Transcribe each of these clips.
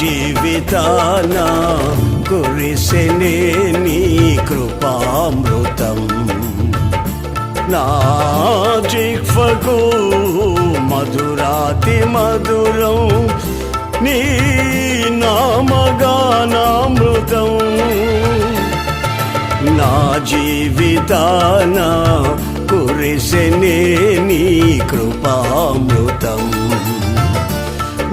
జీవితాన కురిసెనే నీ కృపామృతం. నా జిహ్వకు మధురాతి మధురం నీ నామగానామృతం. నా జీవితాన కురిసెనే నీ కృపామృతం.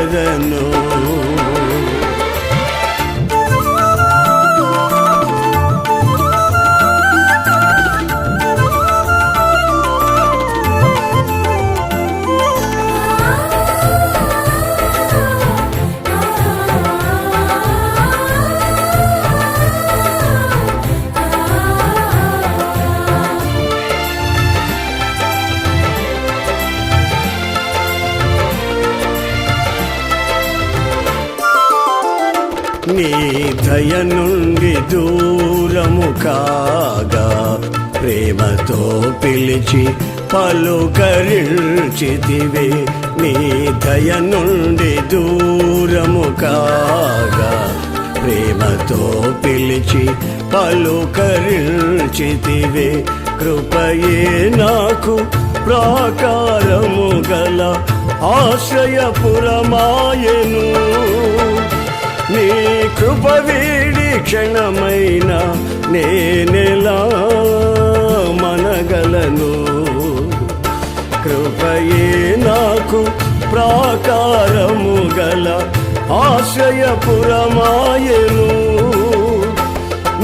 పొందెదను నీ దయ నుండి దూరము కాగా ప్రేమతో పిలిచి పలుకరించితివే. నీ దయ నుండి దూరము కాగా ప్రేమతో పిలిచి పలుకరించితివే. కృపయే నాకు ప్రాకారము గల ఆశ్రయపురమాయను. నీ కృప వీడి క్షణమైన నేనెలా మనగలను. కృపయే నాకు ప్రాకారము గల ఆశ్రయపురమాయను.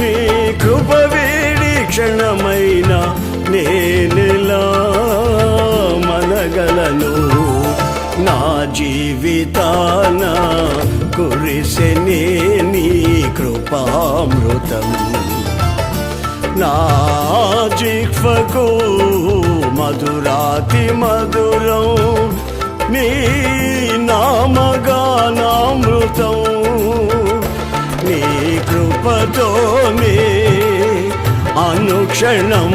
నీ కృప వీడి క్షణమైన నేనెలా మనగలను. జీవితాన కురిసెనే నీ కృపామృతం. నా జిహ్వకు మధురాతి మధురం నీ నామగానామృతం. నీ కృపతోనే అనుక్షణం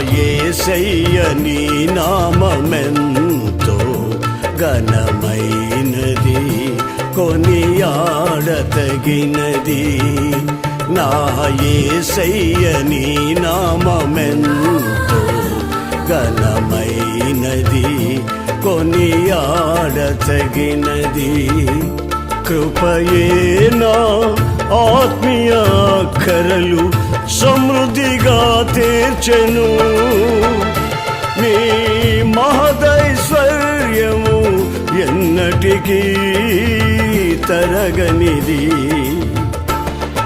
నా యేసయ్య నీ నామమెంతో ఘనమైనది కొనియాడతగినది. నా యేసయ్య నీ నామమెంతో ఘనమైనది కొనియాడతగినది. కృపయేనా ఆత్మీయ కరలు సమృద్ధిగా తీర్చెను నీ మహదైశ్వర్యము ఎన్నటికీ తరగనిది.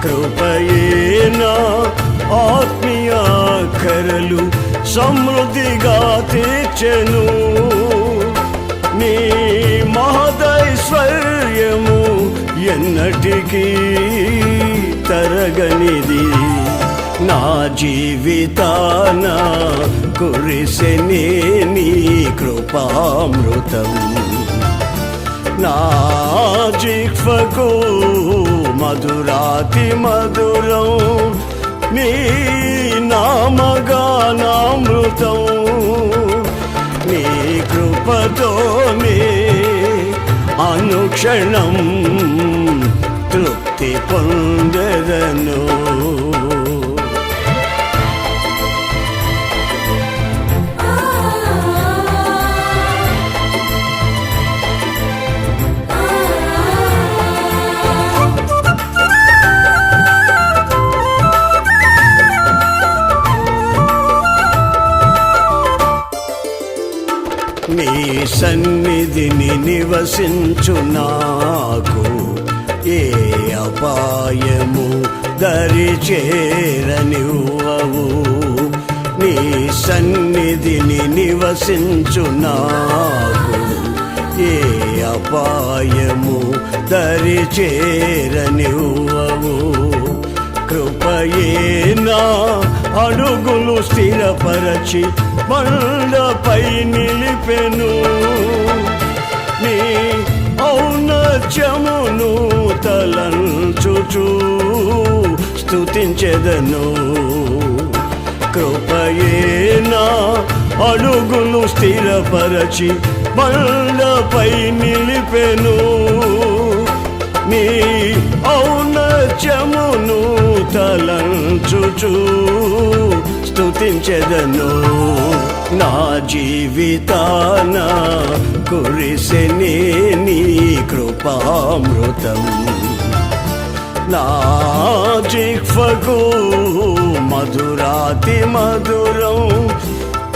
కృపయేనా ఆత్మీయ కరలు సమృద్ధిగా తీర్చెను నీ మహదైశ్వర్యము ఎన్నటికీ తరగనిది. నా జీవితాన కురిసెనే నీ కృపామృతం. నా జిహ్వకు మధురాతి మధురం నీ నామగానామృతం. నీ కృపతోనే అనుక్షణం తృప్తి పొందెదను. సన్నిధిని నివసించు నాకు. ఏ అపాయము దరి చేరనివ్వవు. నీ సన్నిధిని నివసించు నాకు. ఏ అపాయము దరి చేరనివ్వవు కృపయేనా అడుగులు స్థిరపరచి బండపై నిలిపెను. నీ ఔన్నత్యమును తలంచుచు స్తుతించెదను. కృపయేనా అడుగులు స్థిరపరచి బండపై నిలిపెను. నీ ఔన్నత్యమును తలంచుచూ స్తుతించెదను. నా జీవితాన కురిసెనే నీ కృపామృతం. నా జిహ్వకు మధురాతి మధురం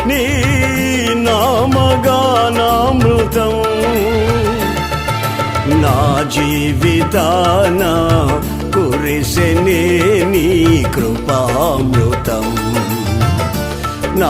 నీ నామగానామృతం నా జీవితానా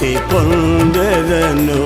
తృప్తి పొందెదను.